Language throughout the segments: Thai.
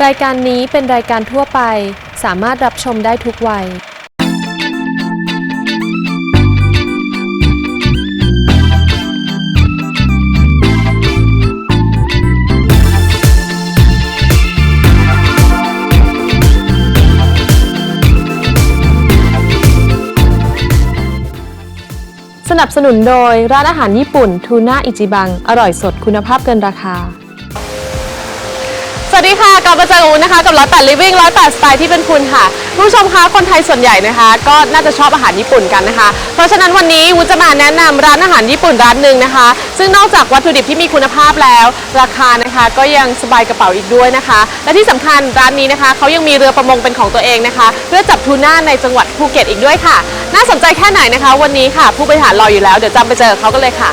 รายการนี้เป็นรายการทั่วไป สามารถรับชมได้ทุกวัย สนับสนุนโดยร้านอาหารญี่ปุ่นทูน่าอิจิบัง อร่อยสดคุณภาพเกินราคา สวัสดีค่ะ กลับมาเจอกับวุ้นนะคะ กับร้อยแปดลิฟวิ่งร้อยแปดสไตล์ที่เป็นคุณค่ะผู้ชมคะคนไทยส่วนใหญ่นะคะ ก็น่าจะชอบอาหารญี่ปุ่นกันนะคะ เพราะฉะนั้นวันนี้วุ้นจะมาแนะนำร้านอาหารญี่ปุ่นร้านหนึ่งนะคะ ซึ่งนอกจากวัตถุดิบที่มีคุณภาพแล้ว ราคานะคะก็ยังสบายกระเป๋าอีกด้วยนะคะ และที่สำคัญร้านนี้นะคะเขายังมีเรือประมงเป็นของตัวเองนะคะ เพื่อจับทูน่าในจังหวัดภูเก็ตอีกด้วยค่ะ น่าสนใจแค่ไหนนะคะ วันนี้ค่ะ ผู้บริหารรออยู่แล้วเดี๋ยวจำไปเจอเขากันเลยค่ะ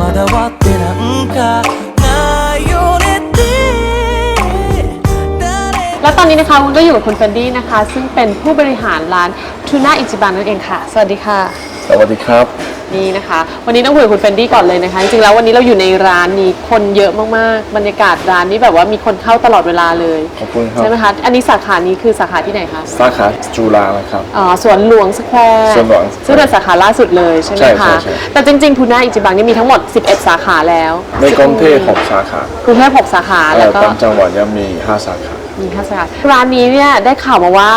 まだ終わってなんかないよねって誰 แล้วตอนนี้นะคะวุ้นก็อยู่กับคุณเฟนดี้นะคะ ซึ่งเป็นผู้บริหารร้านทูน่าอิจิบันนั่นเองค่ะ สวัสดีค่ะ สวัสดีครับ นี่นะคะ วันนี้ต้องคุยกับคุณเฟนดี้ก่อนเลยนะคะ จริงๆแล้ววันนี้เราอยู่ในร้านนี้คนเยอะมากๆ บรรยากาศร้านนี้แบบว่ามีคนเข้าตลอดเวลาเลย ขอบคุณครับ ใช่ไหมคะ อันนี้สาขานี้คือสาขาที่ไหนคะ สาขาจุฬานะครับ อ๋อสวนหลวงสแควร์สวนหลวงซึ่งเป็นสาขาล่าสุดเลยใช่ไหมใช่คะใช่ใช่ แต่จริงๆทูน่าอิจิบังนี่มีทั้งหมด 11 สาขาแล้วในกรุงเทพหกสาขากรุงเทพ6สาขาเอ่แล้วอก็ต่างจังหวัดยังมีห้าสาขา มีค่ะสาขาร้านนี้เนี่ยได้ข่าวมาว่า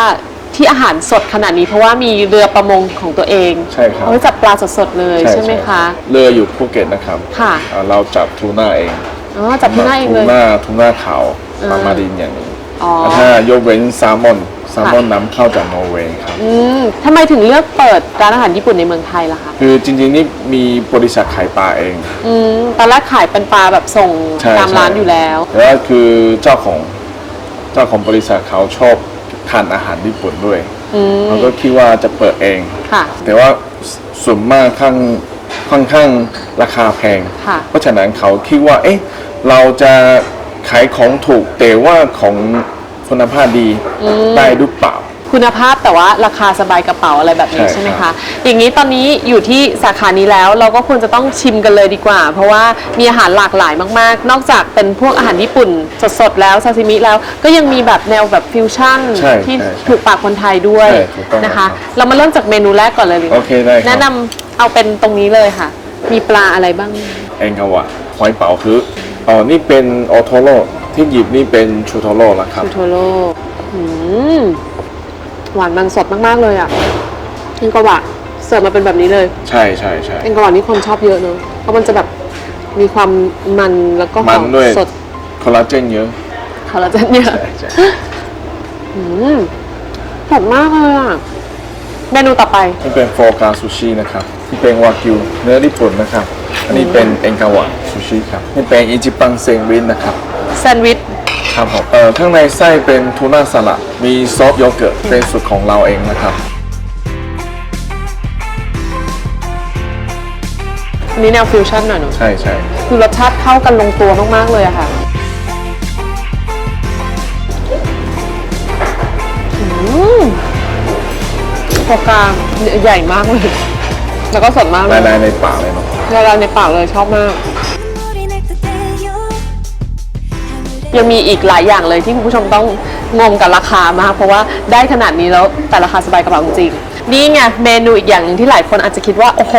ที่อาหารสดขนาดนี้เพราะว่ามีเรือประมงของตัวเองใช่ครับ เอาไว้จับปลาสดๆเลยใช่ไหมคะ เรืออยู่ภูเก็ตนะครับค่ะเอ่อเราจับทูน่าเองอ๋อจับทูน่าเองเลย ทูน่าทูน่าขาวอ่าปลามาดินอย่างนี้อ๋อถ้ายกเว้นแซลมอนแซลมอนนำเข้าจากนอร์เวย์ครับ อืมทำไมถึงเลือกเปิดร้านอาหารญี่ปุ่นในเมืองไทยล่ะคะคือจริงๆนี่มีบริษัทขายปลาเอง อืมตอนแรกขายเป็นปลาแบบส่งใช่ตามร้านอยู่แล้ว แล้วคือเจ้าของเจ้าของบริษัทเขาชอบ ทานอาหารญี่ปุ่นด้วยอืมเขาก็คิดว่าจะเปิดเอง ค่ะ แต่ว่าส่วนมากข้างค่อนข้างราคาแพง ค่ะ เพราะฉะนั้นเขาคิดว่า เอ๊ะ เราจะขายของถูกแต่ว่าของคุณภาพดีได้หรือเปล่า คุณภาพแต่ว่าราคาสบายกระเป๋าอะไรแบบนี้ใช่ใช่ไหมครัคะ บ อย่างนี้ตอนนี้อยู่ที่สาขานี้แล้วเราก็ควรจะต้องชิมกันเลยดีกว่า เพราะว่ามีอาหารหลากหลายมากๆ นอกจากเป็นพวกอาหารญี่ปุ่นสดๆแล้วซาซิมิแล้วก็ยังมีแบบแนวแบบฟิวชั่นใช่ที่ใช่ใช่ถูกปากคนไทยด้วยใช่ถูกต้องนะคะ ครับเรามาเริ่มจากเมนูแรกก่อนเลยดีกว่าโอเคได้ครับ แนะนำเอาเป็นตรงนี้เลยค่ะ มีปลาอะไรบ้างเองกาวะหอยเป๋าคืออ๋อนี่เป็นโอโทโร่ที่หยิบนี่เป็นชูโทโร่ละครับ ชูโทโร่อืม หวานมันสดมากๆเลยอะเอ็งกวะเสิร์ฟมาเป็นแบบนี้เลย ใช่ใช่ใช่เอ็งกวะนี่คนชอบเยอะเนอะเพราะมันจะแบบมีความมันแล้วก็หมัอนมด้วยสดคอลลาเจนเยอะคอลลาเจนเยอะใช่ใช่อืมสดมากเลยอะเมนูต่อไปนี่เป็นโฟกาซูชินะครับนี่เป็นวากิวเนื้อญี่ปุ่นนะครับ อันนี้เป็นเองกาวะซูชิครับนี่เป็นอิจิปังเซงวินนะครับแซนด์วิช ครับผมเอ่อข้างในไส้เป็นทูน่าสลัดมีซอสโยเกิร์ตเป็นสูตรของเราเองนะครับ อันนี้แนวฟิวชั่นหน่อยเนอะใช่ใช่คือรสชาติเข้ากันลงตัวมาก ๆ เลยอะค่ะอืมโฟกาใหญ่มากเลย แล้วก็สดมากเลละยลายในปากเลยเนาะละลายในปากเลยชอบมาก ยังมีอีกหลายอย่างเลยที่คุณผู้ชมต้องงงกับราคามากเพราะว่าได้ขนาดนี้แล้วแต่ราคาสบายกระเป๋าจริงๆนี่ไงเมนูอีกอย่างหนึ่งที่หลายคนอาจจะคิดว่าโอ้โห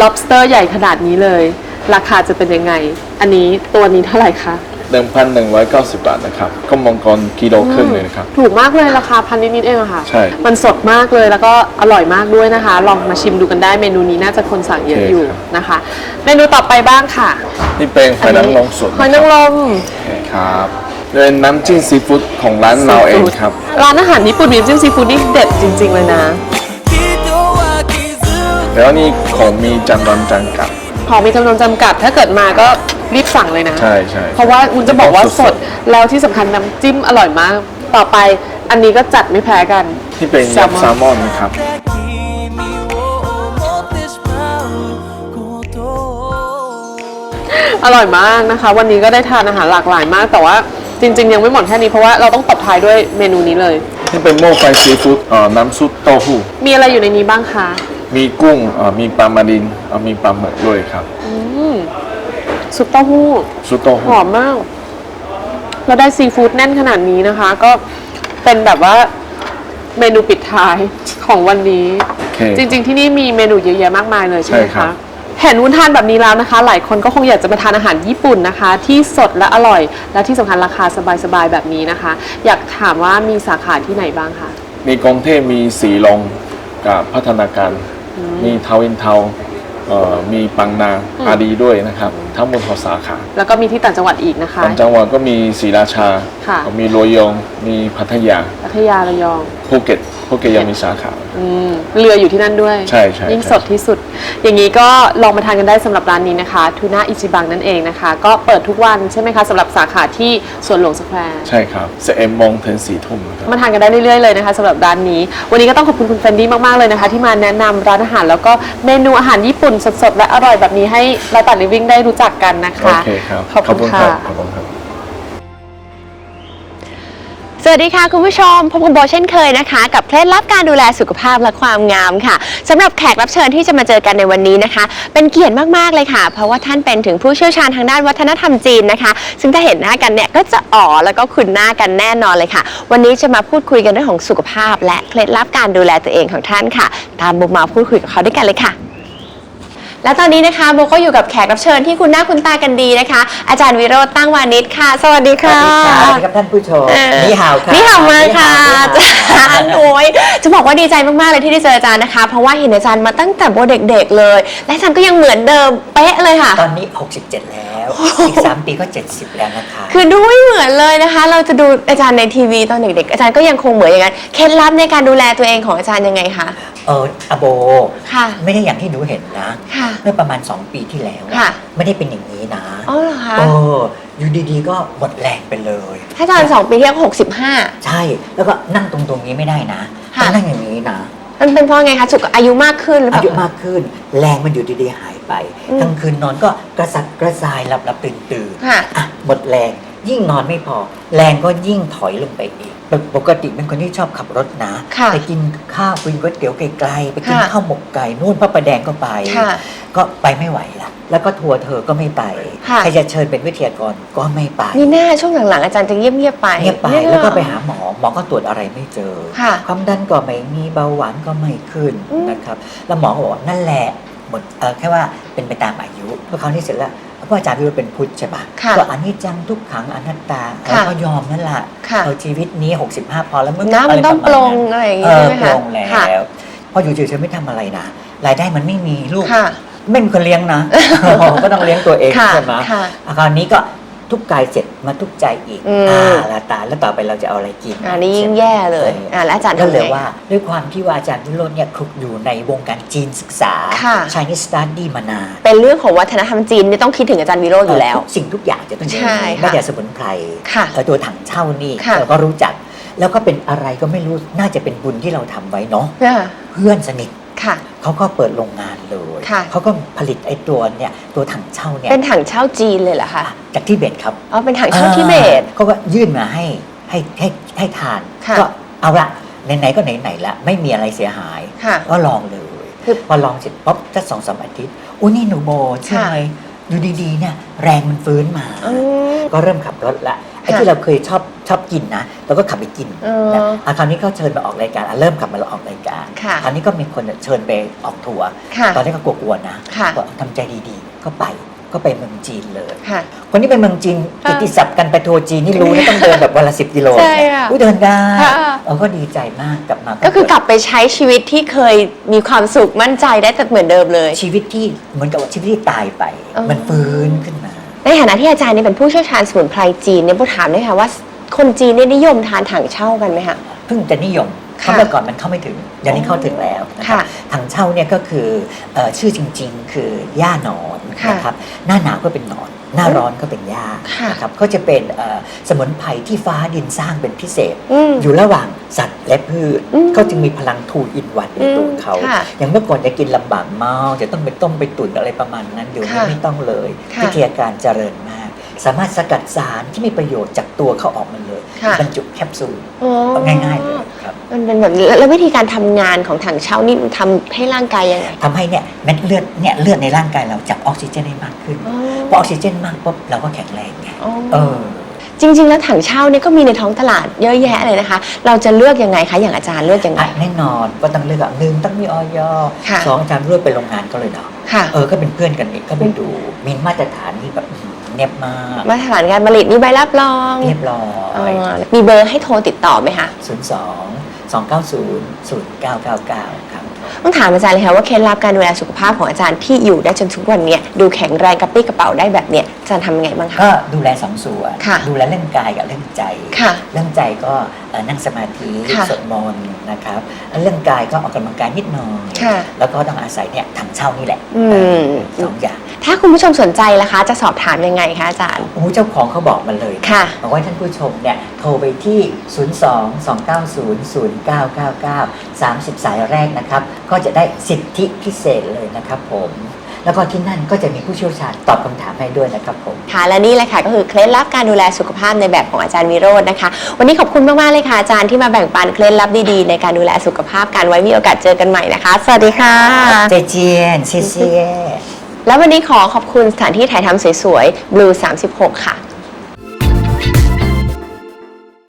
lobster ใหญ่ขนาดนี้เลย ราคาจะเป็นยังไง อันนี้ตัวนี้เท่าไหร่คะหนึ่งพันหนึ่งร้อยเก้าสิบบาทนะครับก็มังกรกิโลครึ่งเลยนะครับ ถูกมากเลยราคาพันนิดๆเองอะค่ะ ใช่ มันสดมากเลยแล้วก็อร่อยมากด้วยนะคะ ลองมาชิมดูกันได้เมนูนี้น่าจะคนสั่งเยอะโอเคอยู่ครับนะคะ เมนูต่อไปบ้างค่ะ นี่เป็นหอยนางรมสดหอยนางรมโอเครับเป็นน้ำจิ้มซีฟู้ดของร้านเราเองครับ ร้านอาหารญี่ปุ่นมีน้ำจิ้มซีฟู้ดนี่เด็ดจริง ๆ เลยนะ แล้วนี่ของมีจำนวนจำกัด ของมีจำนวนจำกัด ถ้าเกิดมาก็รีบสั่งเลยนะ ใช่ใช่เพราะว่าคุณจะบอกว่าสด แล้วที่สำคัญน้ำจิ้มอร่อยมาก ต่อไปอันนี้ก็จัดไม่แพ้กัน ที่เป็นแซลมอนครับ อร่อยมากนะคะ วันนี้ก็ได้ทานอาหารหลากหลายมาก แต่ว่าจริง ๆ ยังไม่หมดแค่นี้เพราะว่าเราต้องตบท้ายด้วยเมนูนี้เลยที่เป็นหม้อไฟซีฟู้ดเอ่อน้ำซุปเต้าหู้ มีอะไรอยู่ในนี้บ้างคะมมีกุ้งเอ่อมีปลามาดินเอ่อมีปลาหมึกด้วยครับ อืมซุปเต้าหู้ ซุปโต้หหู้ อมมาก เราได้ซีฟู้ดแน่นขนาดนี้นะคะ ก็เป็นแบบว่าเมนูปิดท้ายของวันนี้ โอเคจริง ๆ ที่นี่มีเมนูเยอะแยะมากมายเลยใช่ไหมใช่ครัคะ บ เห็นวุ้นทานแบบนี้แล้วนะคะ หลายคนก็คงอยากจะมาทานอาหารญี่ปุ่นนะคะ ที่สดและอร่อย และที่สำคัญราคาสบายๆแบบนี้นะคะ อยากถามว่ามีสาขาที่ไหนบ้างคะ มีกรุงเทพมีสีลมกับพัฒนาการ มีทาวินเทาเอ่อมีปังนาอาดีด้วยนะครับ ทั้งหมดหกสาขาแล้วก็มีที่ต่างจังหวัดอีกนะคะ ต่างจังหวัดก็มีศรีราชา ค่ะ มีโรยองมีพัทยาพัทยาระยองภูเก็ตภูเก็ตยังมีสาขา อืมเรืออยู่ที่นั่นด้วย ใช่ใช่ยิ่งใช่ สดที่สุด อย่างนี้ก็ลองมาทานกันได้สำหรับร้านนี้นะคะทูน่าอิจิบังนั่นเองนะคะ ก็เปิดทุกวันใช่ไหมคะสำหรับสาขาที่สวนหลวงสแควร์ใช่ครับสิบเอ็ดโมงถึงสี่ทุ่มครับ มาทานกันได้เรื่อยๆเลยนะคะสำหรับร้านนี้ วันนี้ก็ต้องขอบคุณคุณเฟรนดี้มากๆเลยนะคะ ที่มาแนะนำร้านอาหาร แล้วก็เมนูอาหารญี่ปุ่นสดๆและอร่อยแบบนี้ให้เราตัดลิฟวิ่งได้รู้จักกันนะคะ โอเคครับ ขอบคุณคค่ะรัขอบคุณครับส วัสดีค่ะคุณผู้ชมพบกับโบเช่นเคยนะคะ กับเคล็ดลับการดูแลสุขภาพและความงามค่ะสำหรับแขกรับเชิญที่จะมาเจอกันในวันนี้นะคะ เป็นเกียรติมากๆเลยค่ะ เพราะว่าท่านเป็นถึงผู้เชี่ยวชาญทางด้านวัฒนธรรมจีนนะคะ ซึ่งถ้าเห็นหน้ากันเนี่ยก็จะอ๋อแล้วก็คุ้นหน้ากันแน่นอนเลยค่ะ วันนี้จะมาพูดคุยกันเรื่องของสุขภาพ และเคล็ดลับการดูแลตัวเองของท่านค่ะ ตามโบมาพูดคุยกับเขาด้วยกันเลยค่ะ และตอนนี้นะคะโบก็อยู่กับแขกรับเชิญที่คุณหน้าคุณตากันดีนะคะ อาจารย์วิโรจน์ตั้งวานิชค่ะ สวัสดีสค่ะ วัสดีครับท่านผู้ชม เออ นี่ฮาวค่ะนี่ฮาวมากค่ะนี่อาฮาวจารย์โอ้ยจะบอกว่าดีใจมาก ๆ เลยที่ได้เจออาจารย์นะคะ เพราะว่าเห็นอาจารย์มาตั้งแต่โบเด็ก ๆ เลย และอาจารย์ก็ยังเหมือนเดิมเป๊ะเลยค่ะ ตอนนี้ 67 แล้ว อีก 3 ปีก็ 70 แล้วนะคะ คือดูไม่เหมือนเลยนะคะ เราจะดูอาจารย์ในทีวีตอนเด็ก ๆ อาจารย์ก็ยังคงเหมือนอย่างนั้นเคล็ดลับในการดูแลตัวเองของอาจารย์ยังไงคะ เอออโบ ค่ะ ไม่ได้อย่างที่หนูเห็นนะ ค่ะเมื่อประมาณ 2 ปีที่แล้วอะค่ะ ไม่ได้เป็นอย่างนี้นะอ๋อเหรอคะเอออยู่ดีๆ ก็หมดแรงไปเลย ถ้าอาจารย์สองปีที่แล้วหกสิบห้า ใช่แล้วก็นั่งตรงๆนี้ไม่ได้นะค่ะ ต้องนั่งอย่างนี้นะมันเป็นเพราะไงคะสุขอายุมากขึ้นหรือเปอาล่ายุมากขึ้น แรงมันอยู่ดีๆหายไปอืม กลางคืนนอนก็กระสับกระส่ายหลับหลับตื่นตื่นๆ ค่ะ อะหมดแรงยิ่งนอนไม่พอ แรงก็ยิ่งถอยลงไปอีกปกปกติเป็นคนที่ชอบขับรถนะค่ะไปกินข้าวกินก๋วยเตี๋ยวไกลๆไปกินค่ะ ข้าวหมกไก่นู่นพระประแดงก็ไป ค่ะ ก็ไปไม่ไหวละแล้วก็ทัวร์เธอก็ไม่ไปค่ะ ใครจะเชิญเป็นวิทยากรก็ไม่ไปนี่หน้าช่วงหลังๆอาจารย์จะเงียบๆไปเงียบไปนี่แล้วก็ไปหาหมอหมอก็ตรวจอะไรไม่เจอ ค่ะ ความดันก็ไม่มีเบาหวานก็ไม่ขึ้นอืม นะครับ แล้วหมอก็บอกว่านั่นแหละหมดเออแค่ว่าเป็นไปตามอายุพอคราวนี้เสร็จแล้วเพราะอาจารย์วิโรจน์เป็นพุทธใช่ปะค่ะก็อันนี้จังทุกขังอนัตตาค่ะ เราก็ยอมนั่นแหละค่ะเอาชีวิตนี้ 65 พอแล้วมึงน้ำมันต้องปลงอะไรอย่างงี้เออใช่ไหมปคะลงแล้ค่ะวพออยู่เฉยๆไม่ทำอะไรนะรายได้มันไม่มีลูก ค่ะ ไม่มีคนเลี้ยงนะ ก็ต้องเลี้ยงตัวเองค่ะใช่ไหมค่ะอาคราวนี้ก็ทุกข์กายเสร็จมาทุกข์ใจอีกอืมอ่าละตายแล้วต่อไปเราจะเอาอะไรกินอันนี้ยิ่งแย่เลยอ่าแล้วอาจารย์ก็ทำเลยไงว่า ด้วยความที่ว่าอาจารย์วิโรจน์เนี่ยคลุกอยู่ในวงการจีนศึกษา ค่ะ Chinese study มานาน เป็นเรื่องของวัฒนธรรมจีนเนี่ยต้องคิดถึงอาจารย์วิโรจน์อยู่แล้ว ทุกสิ่งทุกอย่างจะต้องอย่างใช่นี้ค่ะแม้แต่สมุนไพรค่ะเอ่อตัวถังเช่านี่ค่ะ เราก็รู้จัก แล้วก็เป็นอะไรก็ไม่รู้น่าจะเป็นบุญที่เราทำไว้เนาะ อ่าเพื่อนสนิทค่ะ เขาก็เปิดโรงงานเลยค่ะ เขาก็ผลิตไอ้ตัวเนี่ยตัวถังเช่าเนี่ยเป็นถังเช่าจีนเลยเหรอคะจากทิเบตครับอ๋อเป็นถังเช่าทิเบตอ่าเขาก็ยื่นมาให้ให้ให้ให้ทาน ค่ะ ก็เอาละไหนๆก็ไหนๆละไม่มีอะไรเสียหาย ค่ะ ก็ลองเลยคือพอลองเสร็จป๊บสักสองสามอาทิตย์อุ้นี่หนูโบใช่ไหมอยู่ดีๆเนี่ยแรงมันฟื้นมา อืม ก็เริ่มขับรถละ ไอ้ค่ะที่เราเคยชอบชอบกินนะเราก็ขับไปกินเออนะอะคราวนี้ก็เชิญมาออกรายการอะเริ่มขับมาออกรายการค่ะคราวนี้ก็มีคนเชิญไปออกทัวร์ค่ะตอนนี้ก็กลัวๆนะค่ะก็ทำใจดีๆ ก็ไปก็ไปเมืองจีนเลย ค่ะ คนที่ไปเมืองจีนค่ะกิตติศัพท์กันไปทัวร์จีนนี่รู้นะต้องเดินแบบวันละสิบกิโลใช่ค่ะอุ้ยเดินได้ค่ะเราก็ดีใจมากกลับมาก็คือกลับไปใช้ชีวิตที่เคยมีความสุขมั่นใจได้แต่เหมือนเดิมเลย ชีวิตที่เหมือนกับว่าชีวิตที่ตายไป อ๋อมันฟื้นขึ้นมา ในฐานะที่อาจารย์เนี่ยเป็นผู้เชี่ยวชาญสมุนไพรจีนเนี่ยพูดถามด้วยค่ะว่าคนจีนเนี่ยนิยมทานถังเช่ากันไหมคะ เพิ่งจะนิยมค่ะเมื่อก่อนมันเข้าไม่ถึงเดี๋ยวนี้เข้าถึงแล้วนะครับค่ะถังเช่าเนี่ยก็คือเอ่อชื่อจริงๆ คือย่าหนอนค่ะนะครับหน้าหนาวก็เป็นหนอน หน้าร้อนก็เป็นหญ้าค่ะนะครับก็จะเป็นเอ่อสมุนไพรที่ฟ้าดินสร้างเป็นพิเศษอืมอยู่ระหว่างสัตว์และพืชอืมเขาจึงมีพลังทูอินวันในตัวเขาค่ะอย่างเมื่อก่อนจะกินลำบากเมาจะต้องไปต้มไปตุ๋นอะไรประมาณนั้นเดี๋ยวนี้ค่ะไม่ต้องเลยค่ะวิทยาการเจริญมาก สามารถสกัดสารที่มีประโยชน์จากตัวเขาออกมาเลยค่ะ บรรจุแคปซูลอ๋อเอาง่ายๆเลยครับมันเป็นแบบนี้แล้วแล้ววิธีการทำงานของถังเช่านี่ทำให้ร่างกายยังไงทำให้เนี่ยเม็ดเลือดเนี่ยเลือดในร่างกายเราจับออกซิเจนได้มากขึ้นอ๋อพอออกซิเจนมากปุ๊บเราก็แข็งแรงไงอ๋อเออ จริง ๆ แล้วถังเช่าเนี่ยก็มีในท้องตลาดเยอะแยะเลยนะคะ เราจะเลือกยังไงคะอย่างอาจารย์เลือกยังไง อะแน่นอนก็ต้องเลือกอะหนึ่งต้องมีออยค่ะ สองอาจารย์รวดไปโรงงานก็เลยเนาะค่ะ เออก็เป็นเพื่อนกันอีกก็ไปดูมีมาตรฐานที่แบบอื้อหือ เนียบมากมาตรฐานการผลิตมีใบรับรองเรียบร้ออ๋อยมีเบอร์ให้โทรติดต่อไหมคะ ศูนย์สองสองเก้าศูนย์ศูนย์เก้าเก้าเก้าครับ ต้องถามอาจารย์เลยค่ะว่าเคล็ดลับการดูแลสุขภาพของอาจารย์ที่อยู่ได้จนทุกวันเนี้ยดูแข็งแรงกระปรี้กระเป๋าได้แบบเนี้ยอาจารย์ทำยังไงบ้างคะ ก็ดูแลสองส่วน ค่ะดูแลเรื่องกายกับเรื่องใจ ค่ะเรื่องใจก็เอ่อนั่งสมาธิค่ะ สวดมนต์นะครับแล้วเรื่องกายก็ออกกำลังกายนิดหน่อย ค่ะ แล้วก็ต้องอาศัยเนี่ยถังเช่านี่แหละอืม สองอย่าง ถ้าคุณผู้ชมสนใจล่ะคะ จะสอบถามยังไงคะอาจารย์ โอ้โหเจ้าของเขาบอกมาเลยนค่ะบอกว่าท่านผู้ชมเนี่ยโทรไปที่ 02-290-0999 30 สายแรกนะครับ ก็จะได้สิทธิพิเศษเลยนะครับผม แล้วก็ที่นั่นก็จะมีผู้เชี่ยวชาญตอบคำถามให้ด้วยนะครับผม ค่ะและนี่แหละค่ะก็คือเคล็ดลับการดูแลสุขภาพในแบบของอาจารย์วิโรจน์นะคะ วันนี้ขอบคุณมากๆเลยค่ะอาจารย์ที่มาแบ่งปันเคล็ดลับดีๆในการดูแลสุขภาพกันไว้มีโอกาสเจอกันใหม่นะคะ สวัสดีค่ะ เจเจียนเซียเซีย แล้ววันนี้ขอขอบคุณสถานที่ถ่ายทำสวยๆ Blue 36 ค่ะ